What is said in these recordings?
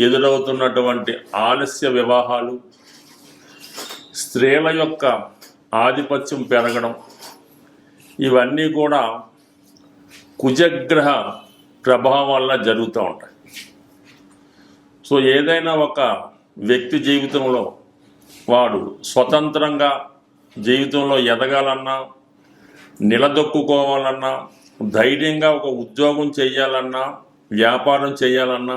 ఎదురవుతున్నటువంటి ఆలస్య వివాహాలు స్త్రీల యొక్క ఆధిపత్యం పెరగడం ఇవన్నీ కూడా కుజగ్రహ ప్రభావం వల్ల జరుగుతూ ఉంటాయి. సో ఏదైనా ఒక వ్యక్తి జీవితంలో వాడు స్వతంత్రంగా జీవితంలో ఎదగాలన్నా నిలదొక్కుకోవాలన్నా ధైర్యంగా ఒక ఉద్యోగం చేయాలన్నా వ్యాపారం చేయాలన్నా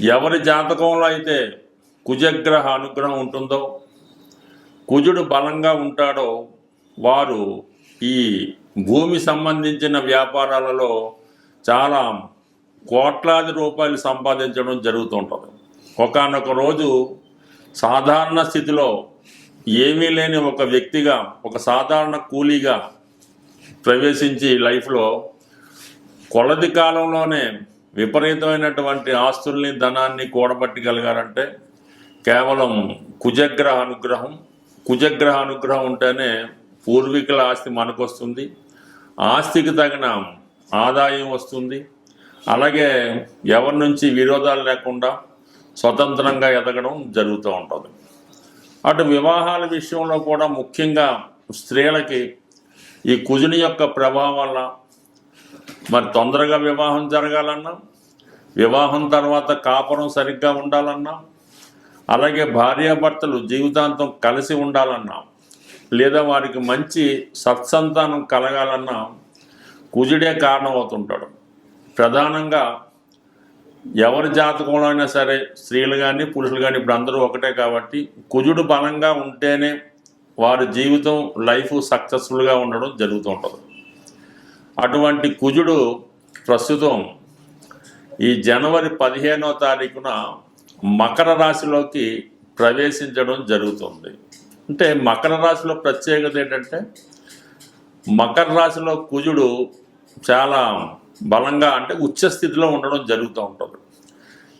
ఎవరి జాతకంలో అయితే కుజగ్రహ అనుగ్రహం ఉంటుందో కుజుడు బలంగా ఉంటాడో వారు ఈ భూమి సంబంధించిన వ్యాపారాలలో చాలా కోట్లాది రూపాయలు సంపాదించడం జరుగుతుంటుంది. ఒకనొక రోజు సాధారణ స్థితిలో ఏమీ లేని ఒక వ్యక్తిగా ఒక సాధారణ కూలీగా ప్రవేశించి లైఫ్లో కొలది కాలంలోనే విపరీతమైనటువంటి ఆస్తుల్ని ధనాన్ని కూడబట్టగలిగారంటే కేవలం కుజగ్రహ అనుగ్రహం కుజగ్రహ అనుగ్రహం ఉంటేనే పూర్వీకుల ఆస్తి మనకు వస్తుంది ఆస్తికి తగిన ఆదాయం వస్తుంది. అలాగే ఎవరి నుంచి విరోధాలు లేకుండా స్వతంత్రంగా ఎదగడం జరుగుతూ ఉంటుంది. అటు వివాహాల విషయంలో కూడా ముఖ్యంగా స్త్రీలకి ఈ కుజుని యొక్క ప్రభావం వల్ల మరి తొందరగా వివాహం జరగాలన్నా వివాహం తర్వాత కాపురం సరిగ్గా ఉండాలన్నా అలాగే భార్యాభర్తలు జీవితాంతం కలిసి ఉండాలన్నా లేదా వారికి మంచి సత్సంతానం కలగాలన్నా కుజుడే కారణమవుతుంటాడు. ప్రధానంగా ఎవరి జాతకంలో అయినా సరే స్త్రీలు కానీ పురుషులు కానీ ఇప్పుడు అందరూ ఒకటే కాబట్టి కుజుడు బలంగా ఉంటేనే వారి జీవితం లైఫ్ సక్సెస్ఫుల్గా ఉండడం జరుగుతూ ఉంటుంది. అటువంటి కుజుడు ప్రస్తుతం ఈ జనవరి పదిహేనో తారీఖున మకర రాశిలోకి ప్రవేశించడం జరుగుతుంది. అంటే మకర రాశిలో ప్రత్యేకత ఏంటంటే మకర రాశిలో కుజుడు చాలా బలంగా అంటే ఉచ్చస్థితిలో ఉండడం జరుగుతూ ఉంటుంది.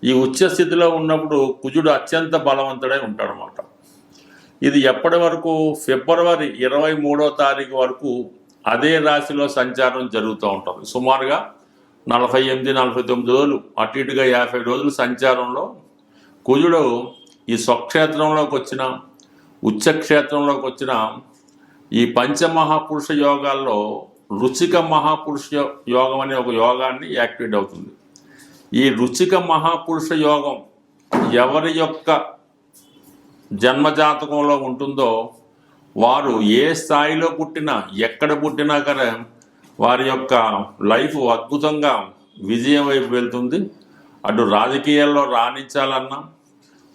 ఈ ఉచ్చస్థితిలో ఉన్నప్పుడు కుజుడు అత్యంత బలవంతుడై ఉంటాడనమాట. ఇది ఎప్పటి వరకు? ఫిబ్రవరి ఇరవై మూడో తారీఖు వరకు అదే రాశిలో సంచారం జరుగుతూ ఉంటుంది. సుమారుగా నలభై ఎనిమిది నలభై తొమ్మిది రోజులు అటు ఇటుగా యాభై రోజులు సంచారంలో కుజుడు ఈ స్వక్షేత్రంలోకి వచ్చిన ఉచ్చక్షేత్రంలోకి వచ్చిన ఈ పంచమహాపురుష యోగాల్లో రుచిక మహాపురుష యోగం అనే ఒక యోగాన్ని యాక్టివేట్ అవుతుంది. ఈ రుచిక మహాపురుష యోగం ఎవరి యొక్క జన్మజాతకంలో ఉంటుందో వారు ఏ స్థాయిలో పుట్టినా ఎక్కడ పుట్టినా కానీ వారి యొక్క లైఫ్ అద్భుతంగా విజయం వైపు వెళ్తుంది. అటు రాజకీయాల్లో రాణించాలన్నా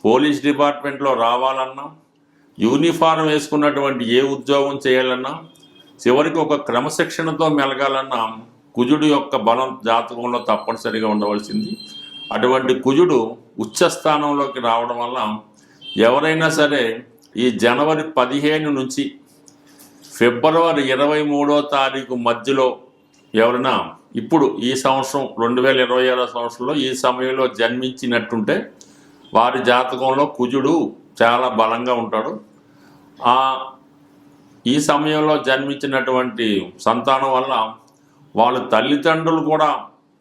పోలీస్ డిపార్ట్మెంట్లో రావాలన్నా యూనిఫారం వేసుకున్నటువంటి ఏ ఉద్యోగం చేయాలన్నా చివరికి ఒక క్రమశిక్షణతో మెలగాలన్నా కుజుడు యొక్క బలం జాతకంలో తప్పనిసరిగా ఉండవలసింది. అటువంటి కుజుడు ఉచ్చస్థానంలోకి రావడం వల్ల ఎవరైనా సరే ఈ జనవరి పదిహేను నుంచి ఫిబ్రవరి ఇరవై మూడో తారీఖు మధ్యలో ఎవరైనా ఇప్పుడు ఈ సంవత్సరం రెండు వేల ఇరవై ఆరో సంవత్సరంలో ఈ సమయంలో జన్మించినట్టుంటే వారి జాతకంలో కుజుడు చాలా బలంగా ఉంటాడు. ఆ ఈ సమయంలో జన్మించినటువంటి సంతానం వల్ల వాళ్ళ తల్లిదండ్రులు కూడా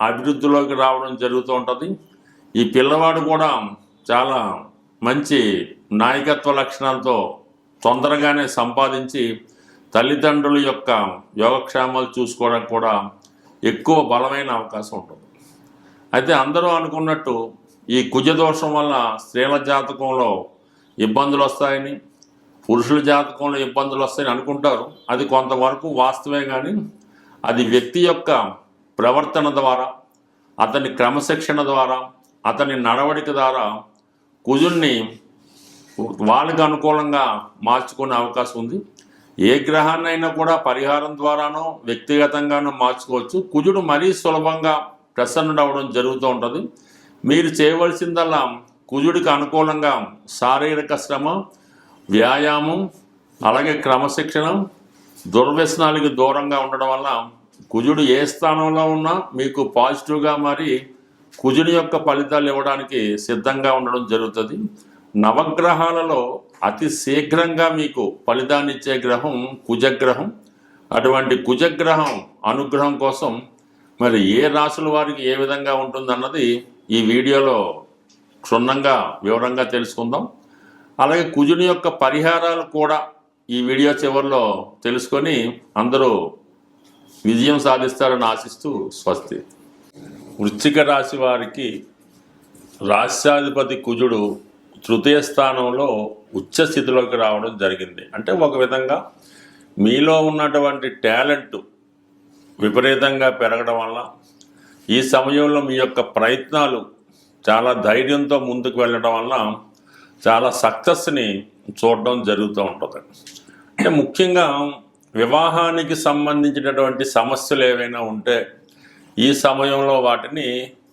అభివృద్ధిలోకి రావడం జరుగుతూ ఉంటుంది. ఈ పిల్లవాడు కూడా చాలా మంచి నాయకత్వ లక్షణాలతో తొందరగానే సంపాదించి తల్లిదండ్రుల యొక్క యోగక్షేమాలు చూసుకోవడానికి కూడా ఎక్కువ బలమైన అవకాశం ఉంటుంది. అయితే అందరూ అనుకున్నట్టు ఈ కుజ దోషం వల్ల స్త్రీల జాతకంలో ఇబ్బందులు వస్తాయని పురుషుల జాతకంలో ఇబ్బందులు వస్తాయని అనుకుంటారు. అది కొంతవరకు వాస్తవే కానీ అది వ్యక్తి యొక్క ప్రవర్తన ద్వారా అతని క్రమశిక్షణ ద్వారా అతని నడవడిక ద్వారా కుజుణ్ణి వాళ్ళకి అనుకూలంగా మార్చుకునే అవకాశం ఉంది. ఏ గ్రహాన్నైనా కూడా పరిహారం ద్వారానో వ్యక్తిగతంగానో మార్చుకోవచ్చు. కుజుడు మరీ సులభంగా ప్రసన్నుడవడం జరుగుతూ ఉంటుంది. మీరు చేయవలసిందల్లా కుజుడికి అనుకూలంగా శారీరక శ్రమ వ్యాయామం అలాగే క్రమశిక్షణ దుర్వ్యసనాలకి దూరంగా ఉండడం వల్ల కుజుడు ఏ స్థానంలో ఉన్నా మీకు పాజిటివ్గా మారి కుజుని యొక్క ఫలితాలు ఇవ్వడానికి సిద్ధంగా ఉండడం జరుగుతుంది. నవగ్రహాలలో అతి శీఘ్రంగా మీకు ఫలితాన్ని ఇచ్చే గ్రహం కుజగ్రహం. అటువంటి కుజగ్రహం అనుగ్రహం కోసం మరి ఏ రాసుల వారికి ఏ విధంగా ఉంటుందన్నది ఈ వీడియోలో క్షుణ్ణంగా వివరంగా తెలుసుకుందాం. అలాగే కుజుని యొక్క పరిహారాలు కూడా ఈ వీడియో చివరిలో తెలుసుకొని అందరూ విజయం సాధిస్తారని ఆశిస్తూ స్వస్తి. వృశ్చిక రాశి వారికి రాష్ట్రాధిపతి కుజుడు తృతీయ స్థానంలో ఉచ్చ స్థితిలోకి రావడం జరిగింది. అంటే ఒక విధంగా మీలో ఉన్నటువంటి టాలెంట్ విపరీతంగా పెరగడం వల్ల ఈ సమయంలో మీ యొక్క ప్రయత్నాలు చాలా ధైర్యంతో ముందుకు వెళ్ళడం వల్ల చాలా సక్సెస్ని చూడడం జరుగుతూ ఉంటుంది. అంటే ముఖ్యంగా వివాహానికి సంబంధించినటువంటి సమస్యలు ఏవైనా ఉంటే ఈ సమయంలో వాటిని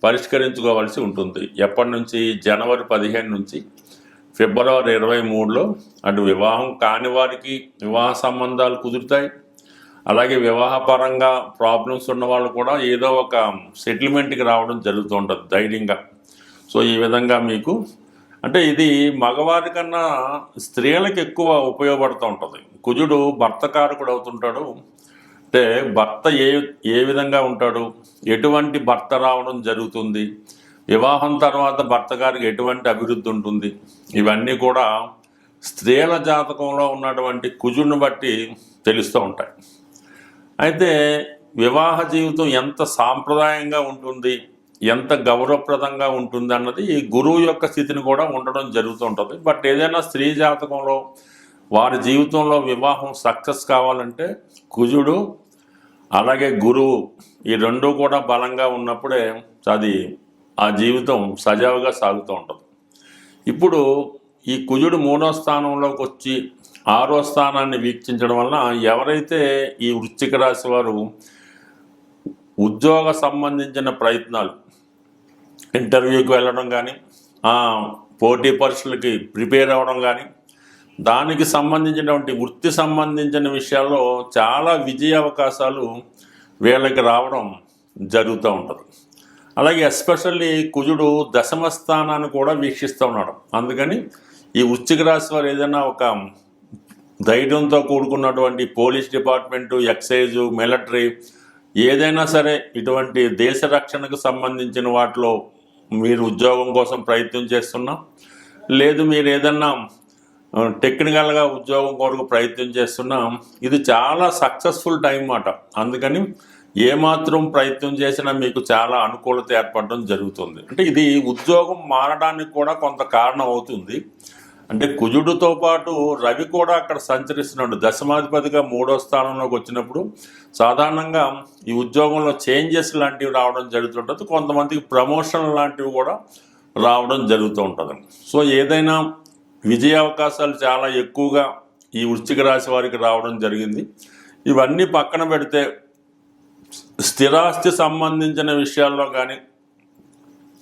పరిష్కరించుకోవాల్సి ఉంటుంది. ఎప్పటి నుంచి? జనవరి పదిహేను నుంచి ఫిబ్రవరి ఇరవై మూడులో అటు వివాహం కాని వారికి వివాహ సంబంధాలు కుదురుతాయి. అలాగే వివాహపరంగా ప్రాబ్లమ్స్ ఉన్న వాళ్ళు కూడా ఏదో ఒక సెటిల్మెంట్కి రావడం జరుగుతూ ఉంటుంది ధైర్యంగా. సో ఈ విధంగా మీకు అంటే ఇది మగవారి కన్నా స్త్రీలకు ఎక్కువ ఉపయోగపడుతూ ఉంటుంది. కుజుడు భర్తకారకుడు అవుతుంటాడు. అంటే భర్త ఏ ఏ విధంగా ఉంటాడు? ఎటువంటి భర్త రావడం జరుగుతుంది? వివాహం తర్వాత భర్త గారికి ఎటువంటి అభివృద్ధి ఉంటుంది? ఇవన్నీ కూడా స్త్రీల జాతకంలో ఉన్నటువంటి కుజుడిని బట్టి తెలుస్తూ ఉంటాయి. అయితే వివాహ జీవితం ఎంత సాంప్రదాయంగా ఉంటుంది ఎంత గౌరవప్రదంగా ఉంటుంది అన్నది ఈ గురువు యొక్క స్థితిని కూడా ఉండడం జరుగుతుంటుంది బట్ ఏదైనా స్త్రీ జాతకంలో వారి జీవితంలో వివాహం సక్సెస్ కావాలంటే కుజుడు అలాగే గురువు ఈ రెండు కూడా బలంగా ఉన్నప్పుడే అది ఆ జీవితం సజావుగా సాగుతూ ఉంటుంది. ఇప్పుడు ఈ కుజుడు మూడో స్థానంలోకి వచ్చి ఆరో స్థానాన్ని వీక్షించడం వలన ఎవరైతే ఈ వృశ్చిక రాశి వారు ఉద్యోగ సంబంధించిన ప్రయత్నాలు ఇంటర్వ్యూకి వెళ్ళడం కానీ పోటీ పరీక్షలకి ప్రిపేర్ అవ్వడం కానీ దానికి సంబంధించినటువంటి వృత్తి సంబంధించిన విషయాల్లో చాలా విజయ అవకాశాలు వీళ్ళకి రావడం జరుగుతూ ఉంటుంది. అలాగే ఎస్పెషల్లీ కుజుడు దశమ స్థానాన్ని కూడా వీక్షిస్తూ ఉన్నాడు. అందుకని ఈ వృశ్చిక రాశి వారు ఏదైనా ఒక ధైర్యంతో కూడుకున్నటువంటి పోలీస్ డిపార్ట్మెంటు ఎక్సైజు మిలిటరీ ఏదైనా సరే ఇటువంటి దేశ రక్షణకు సంబంధించిన వాటిలో మీరు ఉద్యోగం కోసం ప్రయత్నం చేస్తున్నా లేదు మీరు ఏదన్నా టెక్నికల్గా ఉద్యోగం కొరకు ప్రయత్నం చేస్తున్నా ఇది చాలా సక్సెస్ఫుల్ టైం మాట అందుకని ఏమాత్రం ప్రయత్నం చేసినా మీకు చాలా అనుకూలత ఏర్పడడం జరుగుతుంది. అంటే ఇది ఉద్యోగం మారడానికి కూడా కొంత కారణం అవుతుంది. అంటే కుజుడితో పాటు రవి కూడా అక్కడ సంచరిస్తున్నాడు. దశమాధిపతిగా మూడో స్థానంలోకి వచ్చినప్పుడు సాధారణంగా ఈ ఉద్యోగంలో చేంజెస్ లాంటివి రావడం జరుగుతుంటుంది. కొంతమందికి ప్రమోషన్ లాంటివి కూడా రావడం జరుగుతూ ఉంటుంది. సో ఏదైనా విజయ అవకాశాలు చాలా ఎక్కువగా ఈ వృశ్చిక రాశి వారికి రావడం జరిగింది. ఇవన్నీ పక్కన పెడితే స్థిరాస్తి సంబంధించిన విషయాల్లో కానీ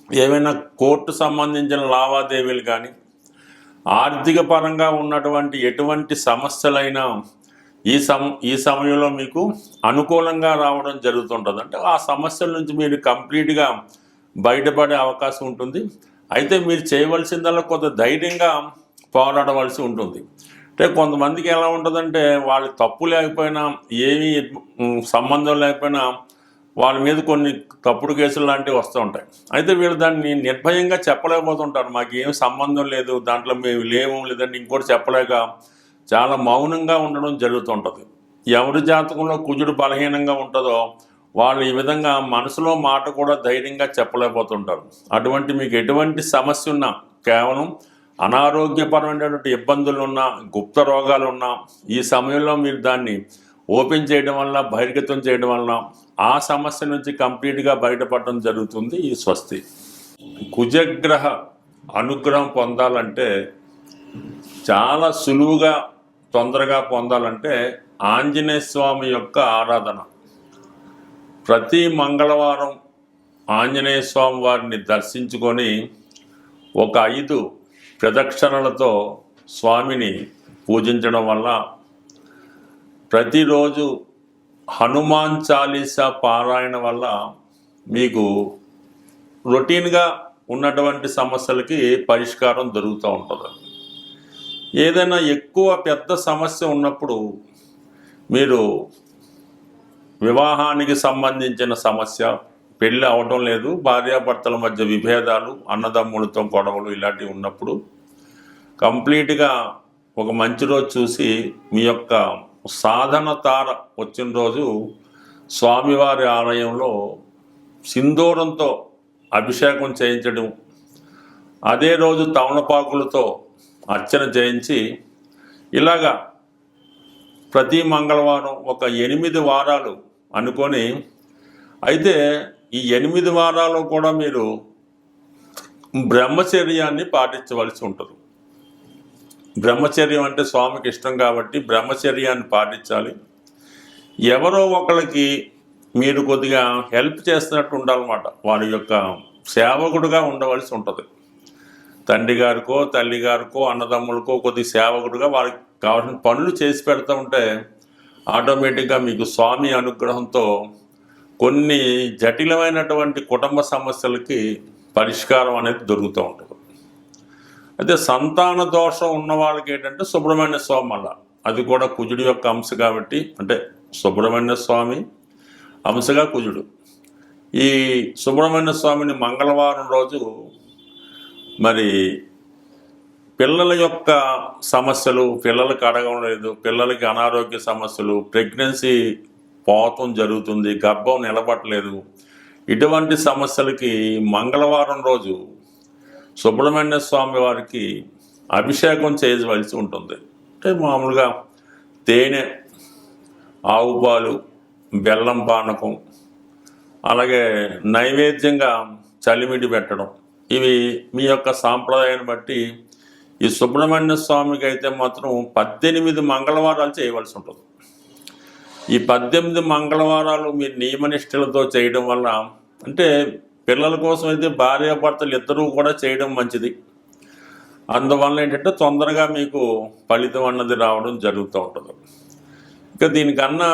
ఏమైనా కోర్టు సంబంధించిన లావాదేవీలు కానీ ఆర్థిక పరంగా ఉన్నటువంటి ఎటువంటి సమస్యలైనా ఈ సమ ఈ సమయంలో మీకు అనుకూలంగా రావడం జరుగుతుంటుంది. అంటే ఆ సమస్యల నుంచి మీరు కంప్లీట్గా బయటపడే అవకాశం ఉంటుంది. అయితే మీరు చేయవలసిందల్లా కొంత ధైర్యంగా పోరాడవలసి ఉంటుంది. అంటే కొంతమందికి ఎలా ఉంటుందంటే వాళ్ళు తప్పు లేకపోయినా ఏమీ సంబంధం లేకపోయినా వాళ్ళ మీద కొన్ని తప్పుడు కేసులు లాంటివి వస్తూ ఉంటాయి. అయితే వీళ్ళు దాన్ని నిర్భయంగా చెప్పలేకపోతుంటారు. మాకు ఏం సంబంధం లేదు దాంట్లో మేము లేము లేదంటే ఇంకోటి చెప్పలేక చాలా మౌనంగా ఉండడం జరుగుతుంటుంది. ఎవరి జాతకంలో కుజుడు బలహీనంగా ఉంటుందో వాళ్ళు ఈ విధంగా మనసులో మాట కూడా ధైర్యంగా చెప్పలేకపోతుంటారు. అటువంటి మీకు ఎటువంటి సమస్య ఉన్నా కేవలం అనారోగ్యపరమైనటువంటి ఇబ్బందులు ఉన్నా గుప్త రోగాలు ఉన్నా ఈ సమయంలో మీరు దాన్ని ఓపెన్ చేయడం వల్ల బహిర్గతం చేయడం వల్ల ఆ సమస్య నుంచి కంప్లీట్గా బయటపడడం జరుగుతుంది ఈ స్వస్తి. కుజగ్రహ అనుగ్రహం పొందాలంటే చాలా సులువుగా తొందరగా పొందాలంటే ఆంజనేయ స్వామి యొక్క ఆరాధన. ప్రతి మంగళవారం ఆంజనేయ స్వామి వారిని దర్శించుకొని ఒక ఐదు ప్రదక్షిణలతో స్వామిని పూజించడం వల్ల ప్రతిరోజు హనుమాన్ చాలీసా పారాయణ వల్ల మీకు రొటీన్గా ఉన్నటువంటి సమస్యలకి పరిష్కారం దొరుకుతూ ఉంటుంది. ఏదైనా ఎక్కువ పెద్ద సమస్య ఉన్నప్పుడు మీరు వివాహానికి సంబంధించిన సమస్య పెళ్ళి అవడం లేదు భార్యాభర్తల మధ్య విభేదాలు అన్నదమ్ములతో గొడవలు ఇలాంటివి ఉన్నప్పుడు కంప్లీట్గా ఒక మంచి రోజు చూసి మీ యొక్క సాధన తార వచ్చిన రోజు స్వామివారి ఆలయంలో సింధూరంతో అభిషేకం చేయించడం. అదే రోజు తమలపాకులతో అర్చన చేయించి ఇలాగా ప్రతి మంగళవారం ఒక ఎనిమిది వారాలు అనుకొని అయితే ఈ ఎనిమిది వారాలు కూడా మీరు బ్రహ్మచర్యాన్ని పాటించవలసి ఉంటుంది. బ్రహ్మచర్యం అంటే స్వామికి ఇష్టం కాబట్టి బ్రహ్మచర్యాన్ని పాటించాలి. ఎవరో ఒకరికి మీరు కొద్దిగా హెల్ప్ చేస్తున్నట్టు ఉండాలన్నమాట. వారి యొక్క సేవకుడుగా ఉండవలసి ఉంటుంది. తండ్రి గారికో తల్లి గారికో అన్నదమ్ములకో కొద్ది సేవకుడుగా వారికి కావాల్సిన పనులు చేసి పెడతా ఉంటే ఆటోమేటిక్గా మీకు స్వామి అనుగ్రహంతో కొన్ని జటిలమైనటువంటి కుటుంబ సమస్యలకి పరిష్కారం అనేది దొరుకుతూ ఉంటుంది. అయితే సంతాన దోషం ఉన్న వాళ్ళకి ఏంటంటే సుబ్రహ్మణ్య స్వామి అలా. అది కూడా కుజుడి యొక్క అంశ కాబట్టి అంటే సుబ్రహ్మణ్య స్వామి అంశగా కుజుడు. ఈ సుబ్రహ్మణ్య స్వామిని మంగళవారం రోజు మరి పిల్లల యొక్క సమస్యలు పిల్లలకి అడగడం లేదు పిల్లలకి అనారోగ్య సమస్యలు ప్రెగ్నెన్సీ పోతం జరుగుతుంది గర్భం నిలబట్టలేదు ఇటువంటి సమస్యలకి మంగళవారం రోజు సుబ్రహ్మణ్య స్వామి వారికి అభిషేకం చేయవలసి ఉంటుంది. అంటే మామూలుగా తేనె ఆవు పాలు బెల్లం పానకం అలాగే నైవేద్యంగా చలిమిడి పెట్టడం. ఇవి మీ యొక్క సాంప్రదాయాన్ని బట్టి ఈ సుబ్రహ్మణ్య స్వామికి అయితే మాత్రం పద్దెనిమిది మంగళవారాలు చేయవలసి ఉంటుంది. ఈ పద్దెనిమిది మంగళవారాలు మీరు నియమనిష్టలతో చేయడం వల్ల అంటే పిల్లల కోసం అయితే భార్యాభర్తలు ఇద్దరూ కూడా చేయడం మంచిది. అందువల్ల ఏంటంటే తొందరగా మీకు ఫలితం అన్నది రావడం జరుగుతూ ఉంటుంది. ఇక దీనికన్నా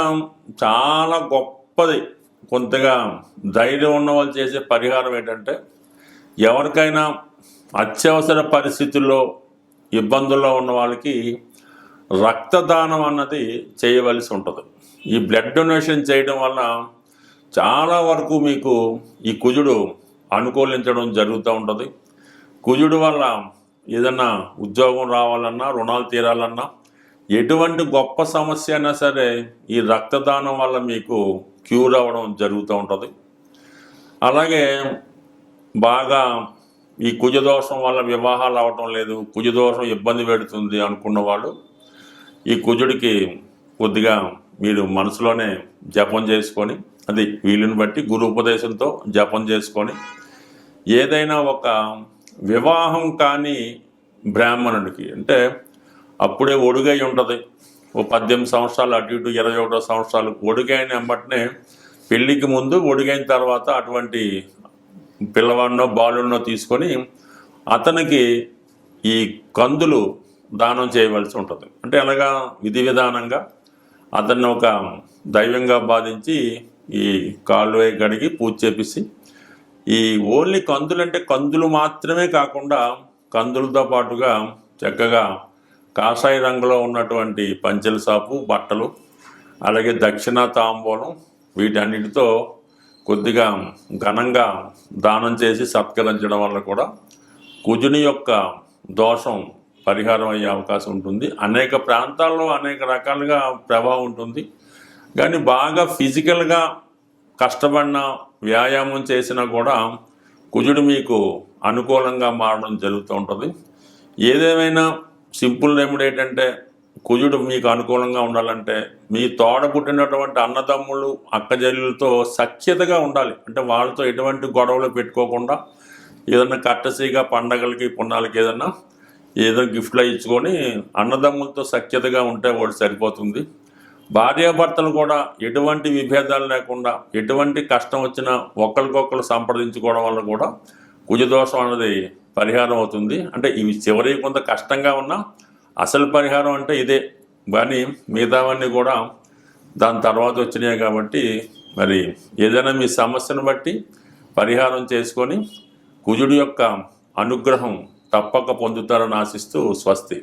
చాలా గొప్పది. కొంతగా ధైర్యం ఉన్న వాళ్ళు చేసే పరిహారం ఏంటంటే ఎవరికైనా అత్యవసర పరిస్థితుల్లో ఇబ్బందుల్లో ఉన్న వాళ్ళకి రక్తదానం అన్నది చేయవలసి ఉంటుంది. ఈ బ్లడ్ డొనేషన్ చేయడం వల్ల చాలా వరకు మీకు ఈ కుజుడు అనుకూలించడం జరుగుతూ ఉంటుంది. కుజుడు వల్ల ఏదన్నా ఉద్యోగం రావాలన్నా రుణాలు తీరాలన్నా ఎటువంటి గొప్ప సమస్య అయినా సరే ఈ రక్తదానం వల్ల మీకు క్యూర్ అవ్వడం జరుగుతూ ఉంటుంది. అలాగే బాగా ఈ కుజదోషం వల్ల వివాహాలు అవటం లేదు కుజదోషం ఇబ్బంది పెడుతుంది అనుకున్న వాళ్ళు ఈ కుజుడికి కొద్దిగా మీరు మనసులోనే జపం చేసుకొని అది వీలుని బట్టి గురు ఉపదేశంతో జపం చేసుకొని ఏదైనా ఒక వివాహం కాని బ్రాహ్మణుడికి అంటే అప్పుడే ఒడుగై ఉంటుంది. ఓ పద్దెనిమిది సంవత్సరాలు అటు ఇటు ఇరవై ఒకటో సంవత్సరాలు ఒడుగైన వెంబటనే పెళ్ళికి ముందు ఒడిగైన తర్వాత అటువంటి పిల్లవాడినో బాలుడినో తీసుకొని అతనికి ఈ కందులు దానం చేయవలసి ఉంటుంది. అంటే అలాగా విధి విధానంగా అతన్ని ఒక దైవంగా బాధించి ఈ కాళ్ళు కడిగి పూజ చేపిసి ఈ ఓన్లీ కందులు అంటే కందులు మాత్రమే కాకుండా కందులతో పాటుగా చక్కగా కాషాయ రంగులో ఉన్నటువంటి పంచెల సాపు బట్టలు అలాగే దక్షిణ తాంబూలం వీటన్నిటితో కొద్దిగా ఘనంగా దానం చేసి సత్కరించడం వల్ల కూడా కుజుని యొక్క దోషం పరిహారం అయ్యే అవకాశం ఉంటుంది. అనేక ప్రాంతాల్లో అనేక రకాలుగా ప్రభావం ఉంటుంది. కానీ బాగా ఫిజికల్గా కష్టపడిన వ్యాయామం చేసినా కూడా కుజుడు మీకు అనుకూలంగా మారడం జరుగుతూ ఉంటుంది. ఏదేమైనా సింపుల్ రెమెడీ ఏంటంటే కుజుడు మీకు అనుకూలంగా ఉండాలంటే మీ తోడ పుట్టినటువంటి అన్నదమ్ములు అక్కజల్లులతో సఖ్యతగా ఉండాలి. అంటే వాళ్ళతో ఎటువంటి గొడవలు పెట్టుకోకుండా ఏదన్నా కట్టసీగా పండగలకి పుణ్యాలకి ఏదన్నా ఏదో గిఫ్ట్లు ఇచ్చుకొని అన్నదమ్ములతో సఖ్యతగా ఉంటే వాడు సరిపోతుంది. భార్యాభర్తలు కూడా ఎటువంటి విభేదాలు లేకుండా ఎటువంటి కష్టం వచ్చినా ఒకరికొకరు సంప్రదించుకోవడం వల్ల కూడా కుజదోషం అనేది పరిహారం అవుతుంది. అంటే ఇవి చివరి కొంత కష్టంగా ఉన్నా అసలు పరిహారం అంటే ఇదే. కానీ మిగతావన్నీ కూడా దాని తర్వాత వచ్చినాయి కాబట్టి మరి ఏదైనా మీ సమస్యను బట్టి పరిహారం చేసుకొని కుజుడి యొక్క అనుగ్రహం తప్పక పొందుతారని ఆశిస్తూ స్వస్తి.